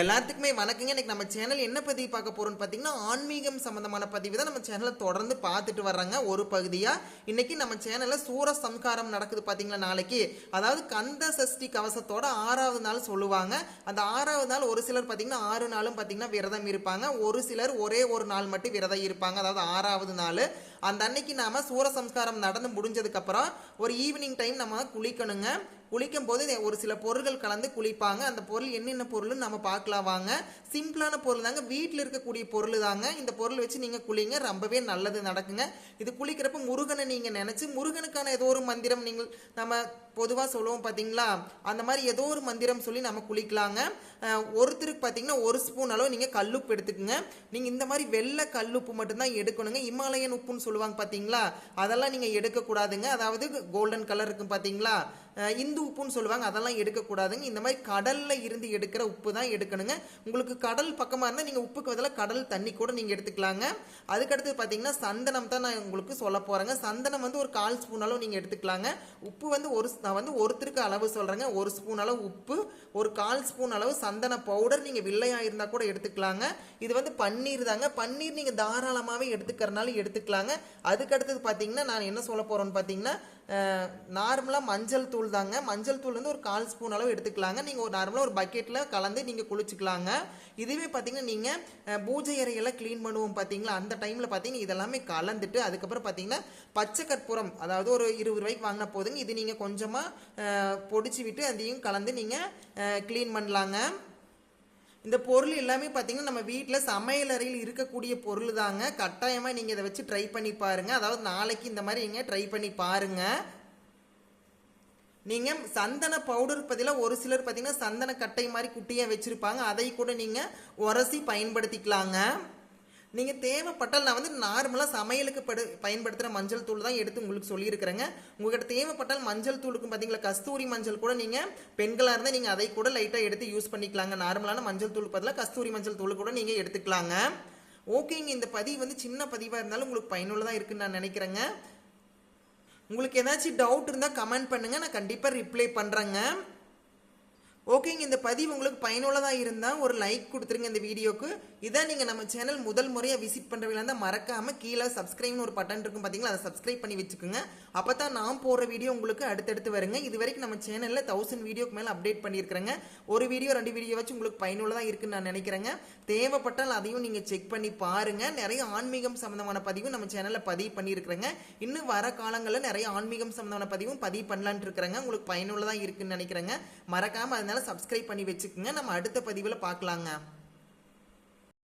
எல்லாத்துக்குமே வணக்கங்க. இன்னைக்கு நம்ம சேனல் என்ன பதிவு பார்க்க போறோம்னு பார்த்தீங்கன்னா ஆன்மீகம் சம்பந்தமான பதிவு தான். நம்ம சேனலை தொடர்ந்து பார்த்துட்டு வர்றாங்க. ஒரு பகுதியா? இன்னைக்கு நம்ம சேனல்ல சூர சம்காரம் நடக்குது பார்த்தீங்களா நாளைக்கு? அதாவது கந்த சஷ்டி கவசத்தோட ஆறாவது நாள் சொல்லுவாங்க. அந்த ஆறாவது நாள் ஒரு சிலர் பார்த்தீங்கன்னா ஆறு நாளும் பார்த்தீங்கன்னா விரதம் இருப்பாங்க. ஒரு சிலர் ஒரே ஒரு நாள் மட்டும் விரதம் இருப்பாங்க. அதாவது ஆறாவது நாள். அந்த அன்னைக்கு நாம சூர சம்ஸ்காரம் நடந்து முடிஞ்சதுக்கு அப்புறம் ஒரு ஈவினிங் டைம் நம்ம குளிக்கணுங்க. குளிக்கும் போது ஒரு சில பொருள்கள் கலந்து குளிப்பாங்க. அந்த பொருள் என்னென்ன பொருள்னு நம்ம பார்க்கலாம் வாங்க. சிம்பிளான பொருள் தாங்க. வீட்டில் இருக்கக்கூடிய பொருள் தாங்க. இந்த பொருள் வச்சு நீங்கள் குளிங்க. ரொம்பவே நல்லது நடக்குங்க. இது குளிக்கிறப்ப முருகனை நீங்கள் நினச்சி முருகனுக்கான ஏதோ ஒரு மந்திரம் நீங்கள் நம்ம பொதுவாக சொல்லுவோம் பார்த்தீங்களா அந்த மாதிரி ஏதோ ஒரு மந்திரம் சொல்லி நம்ம குளிக்கலாங்க. ஒருத்தருக்கு பார்த்தீங்கன்னா ஒரு ஸ்பூன் அளவு நீங்கள் கல்லுப்பு எடுத்துக்கோங்க. நீங்கள் இந்த மாதிரி வெள்ளை கல்லுப்பு மட்டும்தான் எடுக்கணுங்க. இமாலயன் உப்புன்னு சொல்லுவாங்க. பார்த்தீங்களா அதெல்லாம் நீங்கள் எடுக்கக்கூடாதுங்க. அதாவது கோல்டன் கலர் இருக்கும் பார்த்தீங்களா இந்து உப்புன்னு சொல்லுவாங்க. அதெல்லாம் எடுக்கக்கூடாதுங்க. இந்த மாதிரி கடலில் இருந்து எடுக்கிற உப்பு தான் எடுக்கணுங்க. உங்களுக்கு கடல் பக்கமாக இருந்தால் நீங்கள் உப்புக்கு பதிலாக கடல் தண்ணி கூட நீங்கள் எடுத்துக்கலாங்க. அதுக்கடுத்து பார்த்தீங்கன்னா சந்தனம் தான் நான் உங்களுக்கு சொல்ல போகிறேங்க சந்தனம் வந்து ஒரு கால் ஸ்பூன் அளவு நீங்கள் எடுத்துக்கலாங்க. உப்பு வந்து ஒரு நான் வந்து ஒருத்தருக்கு அளவு சொல்கிறேங்க ஒரு ஸ்பூன் அளவு உப்பு ஒரு கால் ஸ்பூன் அளவு சந்தன பவுடர் நீங்கள் வில்லையாக இருந்தால் கூட எடுத்துக்கலாங்க. இது வந்து பன்னீர் தாங்க. பன்னீர் நீங்கள் தாராளமாகவே எடுத்துக்கிறனால எடுத்துக்கலாங்க. அதுக்கடுத்தது பார்த்தீங்கன்னா நான் என்ன சொல்ல போகிறேன்னு பார்த்தீங்கன்னா நார்மலாக மஞ்சள் தூள் தாங்க. மஞ்சள் தூள் வந்து ஒரு கால் ஸ்பூன் அளவு எடுத்துக்கலாங்க. நீங்கள் ஒரு நார்மலாக ஒரு பக்கெட்டில் கலந்து நீங்கள் குளிச்சுக்கலாங்க. இதுவே பார்த்தீங்கன்னா நீங்கள் பூஜை அறையெல்லாம் க்ளீன் பண்ணுவோம் பார்த்தீங்களா அந்த டைமில் பார்த்தீங்கன்னா இதெல்லாமே கலந்துட்டு அதுக்கப்புறம் பார்த்தீங்கன்னா பச்சை கற்பூரம் அதாவது ஒரு இருபது ரூபாய்க்கு வாங்கின போதுங்க. இது நீங்கள் கொஞ்சமாக பொடிச்சு விட்டு அதையும் கலந்து நீங்கள் க்ளீன் பண்ணலாங்க. இந்த பொருள் எல்லாமே பார்த்தீங்கன்னா நம்ம வீட்டில் சமையலறையில் இருக்கக்கூடிய பொருள் தாங்க கட்டாயமாக நீங்கள் இதை வச்சு ட்ரை பண்ணி பாருங்கள் அதாவது நாளைக்கு இந்த மாதிரி நீங்கள் ட்ரை பண்ணி பாருங்கள் நீங்கள் சந்தன பவுடர் பதிலாக ஒரு சிலர் பார்த்தீங்கன்னா சந்தன கட்டை மாதிரி குட்டியாக வச்சுருப்பாங்க. அதை கூட நீங்கள் உரசி பயன்படுத்திக்கலாங்க. நீங்கள் தேவைப்பட்டால் நான் வந்து நார்மலாக சமையலுக்கு படு பயன்படுத்துகிற மஞ்சள் தூள் தான் எடுத்து உங்களுக்கு சொல்லியிருக்கிறேங்க. உங்கள்கிட்ட தேவைப்பட்டால் மஞ்சள் தூளுக்கும் பார்த்தீங்களா கஸ்தூரி மஞ்சள் கூட நீங்கள் பெண்களாக இருந்தால் நீங்கள் அதை கூட லைட்டாக எடுத்து யூஸ் பண்ணிக்கலாங்க. நார்மலான மஞ்சள் தூள் பதிலாக கஸ்தூரி மஞ்சள் தூள் கூட நீங்கள் எடுத்துக்கலாங்க. ஓகேங்க இந்த பதிவு வந்து சின்ன பதிவாக இருந்தாலும் உங்களுக்கு பயனுள்ளதாக இருக்குன்னு நான் நினைக்கிறேங்க. உங்களுக்கு ஏதாச்சும் டவுட் இருந்தால் கமெண்ட் பண்ணுங்கள் நான் கண்டிப்பாக ரிப்ளை பண்ணுறேங்க ஓகேங்க இந்த பதிவு உங்களுக்கு பயனுள்ளதாக இருந்தால் ஒரு லைக் கொடுத்துருங்க இந்த வீடியோக்கு. இதான் நீங்கள் நம்ம சேனல் முதல் முறையாக விசிட் பண்ணுறவங்களா இருந்தால் மறக்காமல் கீழே சப்ஸ்கிரைப்னு ஒரு பட்டன் இருக்கும் பார்த்தீங்களா அதை சப்ஸ்கிரைப் பண்ணி வச்சுக்கோங்க. அப்போ தான் நான் போடுற வீடியோ உங்களுக்கு அடுத்தடுத்து வருங்க. இது வரைக்கும் நம்ம சேனலில் தௌசண்ட் வீடியோக்கு மேலே அப்டேட் பண்ணியிருக்கிறேங்க. ஒரு வீடியோ ரெண்டு வீடியோ வச்சு உங்களுக்கு பயனுள்ளதாக இருக்குன்னு நான் நினைக்கிறேங்க. தேவைப்பட்டால் அதையும் நீங்கள் செக் பண்ணி பாருங்கள் நிறைய ஆன்மீகம் சம்மந்தமான பதிவும் நம்ம சேனலில் பதிவு பண்ணியிருக்கிறேங்க. இன்னும் வர காலங்களில் நிறைய ஆன்மீகம் சம்மந்தமான பதிவும் பதிவு பண்ணலான்ட்டு இருக்கிறேங்க. உங்களுக்கு பயனுள்ளதாக இருக்குன்னு நினைக்கிறேங்க. மறக்காமல் அதனால் அதனால சப்ஸ்கிரைப் பண்ணி வச்சுக்கோங்க. நம்ம அடுத்த பதிவில் பார்க்கலாங்க.